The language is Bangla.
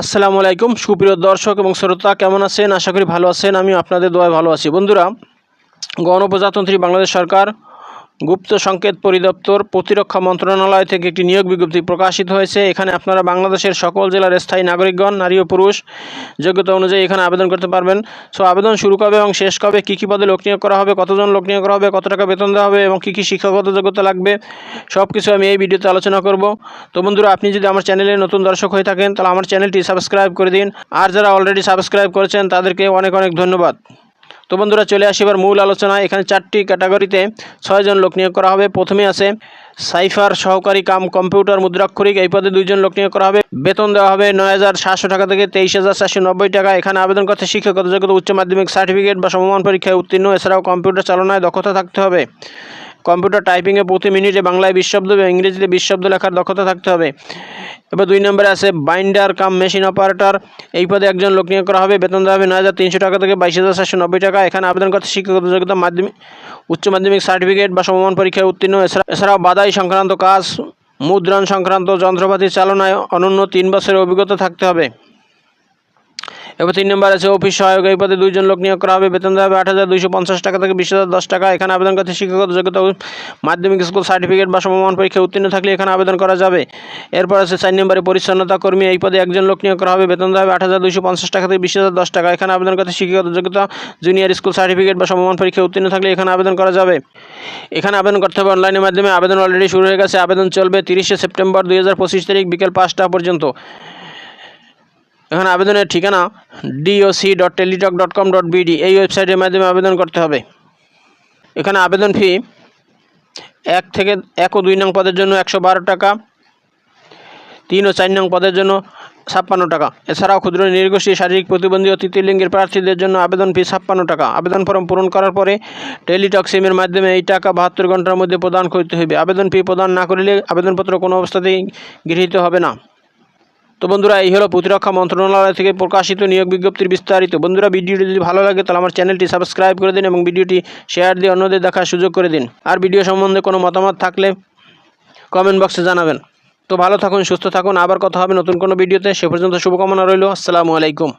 আসসালামু আলাইকুম। সুপ্রিয় দর্শক এবং শ্রোতা, কেমন আছেন? আশা করি ভালো আছেন। আমি আপনাদের দোয়ায় ভালো আছি। বন্ধুরা, গণপ্রজাতন্ত্রী বাংলাদেশ সরকার গুপ্ত সংকেত পরিদপ্তর প্রতিরক্ষা মন্ত্রণালয় থেকে একটি নিয়োগ বিজ্ঞপ্তি প্রকাশিত হয়েছে। এখানে আপনারা বাংলাদেশের সকল জেলার স্থায়ী নাগরিকগণ, নারী ও পুরুষ, যোগ্যতা অনুযায়ী এখানে আবেদন করতে পারবেন। সো, আবেদন শুরু কবে এবং শেষ কবে, কী কী পদে লোক নিয়োগ করা হবে, কতজন লোক নিয়োগ করা হবে, কত টাকা বেতন দেওয়া হবে এবং কী কী শিক্ষাগত যোগ্যতা লাগবে সব কিছু আমি এই ভিডিওতে আলোচনা করব। তো বন্ধুরা, আপনি যদি আমার চ্যানেলে নতুন দর্শক হয়ে থাকেন, তাহলে আমার চ্যানেলটি সাবস্ক্রাইব করে দিন। আর যারা অলরেডি সাবস্ক্রাইব করেছেন, তাদেরকে অনেক অনেক ধন্যবাদ। তো বন্ধুরা চলে আসি এবার মূল আলোচনা এখানে চারটি ক্যাটাগরিতে ছয়জন লোক নিয়োগ করা হবে। প্রথমে আছে সাইফার সহকারী কাম কম্পিউটার মুদ্রাক্ষরিক। এই পদে দুইজন লোক নিয়োগ করা হবে। বেতন দেওয়া হবে নয় হাজার সাতশো টাকা থেকে তেইশ হাজার চারশো নব্বই টাকা। এখানে আবেদন করতে শিক্ষাগত যোগ্যতা উচ্চ মাধ্যমিক সার্টিফিকেট বা সমমান পরীক্ষায় উত্তীর্ণ। এছাড়াও কম্পিউটার চালনায় দক্ষতা থাকতে হবে। কম্পিউটার টাইপিংয়ে প্রতি মিনিটে বাংলায় বিশ শব্দ এবং ইংরেজিতে বিশ শব্দ লেখার দক্ষতা থাকতে হবে। এবার দুই নম্বরে আছে বাইন্ডার কাম মেশিন অপারেটর। এই পদে একজন লোক নিয়োগ করা হবে। বেতন দেওয়া হবে নয় হাজার তিনশো টাকা থেকে বাইশ হাজার চারশো নব্বই টাকা। এখানে আবেদন করতে শিক্ষাগত যোগ্যতা মাধ্যমিক, উচ্চ মাধ্যমিক সার্টিফিকেট বা সমমান পরীক্ষায় উত্তীর্ণ এছাড়া এছাড়াও বাদাই সংক্রান্ত কাজ, মুদ্রণ সংক্রান্ত যন্ত্রপাতি চালনায় অনন্য তিন বছরের অভিজ্ঞতা থাকতে হবে। এবার তিন নম্বর আছে, অফিস সহায়ক, এই পদে দুইজন লোক নিয়োগ করা হবে। বেতন দেওয়া হবে আট হাজার দুইশো পঞ্চাশ টাকা থেকে বিশ হাজার দশ টাকা। এখানে আবেদন করতে শিক্ষাগত যোগ্যতা মাধ্যমিক স্কুল সার্টিফিকেট বা সমমান পরীক্ষায় উত্তীর্ণ থাকলে এখানে আবেদন করা যাবে। এরপর আছে চার নম্বরে পরিচ্ছন্নতা কর্মী, এই পদে একজন লোক নিয়োগ করা হবে। বেতন দেওয়া হবে আট হাজার দুইশো পঞ্চাশ টাকা থেকে বিশ হাজার দশ টাকা। এখানে আবেদন করতে শিক্ষাগত যোগ্যতা, জুনিয়র স্কুল সার্টিফিকেট বা সমমান পরীক্ষায় উত্তীর্ণ থাকলে এখানে আবেদন করা যাবে। এখানে আবেদন করতে হবে অনলাইনের মাধ্যমে। আবেদন অলরেডি শুরু হয়ে গেছে। আবেদন চলবে তিরিশে সেপ্টেম্বর দুই হাজার পঁচিশ তারিখ বিকেল পাঁচটা পর্যন্ত। এখানে আবেদনের ঠিকানা DOC dot Teletalk dot com dot BD এই ওয়েবসাইটের মাধ্যমে আবেদন করতে হবে। এখানে আবেদন ফি এক থেকে এক ও দুই নং পদের জন্য একশো বারো টাকা, তিন ও চার নং পদের জন্য ছাপ্পান্ন টাকা। এছাড়াও ক্ষুদ্র নির্গোষ্ঠী, শারীরিক প্রতিবন্ধী ও তৃতীয় লিঙ্গের প্রার্থীদের জন্য আবেদন ফি ছাপ্পান্ন টাকা। আবেদন ফর্ম পূরণ করার পরে টেলিটক সিমের মাধ্যমে এই টাকা বাহাত্তর ঘণ্টার মধ্যে প্রদান করতে হবে আবেদন ফি প্রদান না করলে আবেদনপত্র কোনো অবস্থাতেই গৃহীত হবে না। তো বন্ধুরা, এই হলো প্রতিরক্ষা মন্ত্রণালয় থেকে প্রকাশিত নিয়োগ বিজ্ঞপ্তির বিস্তারিত। বন্ধুরা, ভিডিওটি যদি ভালো লাগে, তাহলে আমার চ্যানেলটি সাবস্ক্রাইব করে দিন এবং ভিডিওটি শেয়ার দিয়ে অন্যদের দেখার সুযোগ করে দিন। আর ভিডিও সম্বন্ধে কোনো মতামত থাকলে কমেন্ট বক্সে জানাবেন। তো ভালো থাকুন, সুস্থ থাকুন। আবার কথা হবে নতুন কোনো ভিডিওতে। সে পর্যন্ত শুভকামনা রইল। আসসালামু আলাইকুম।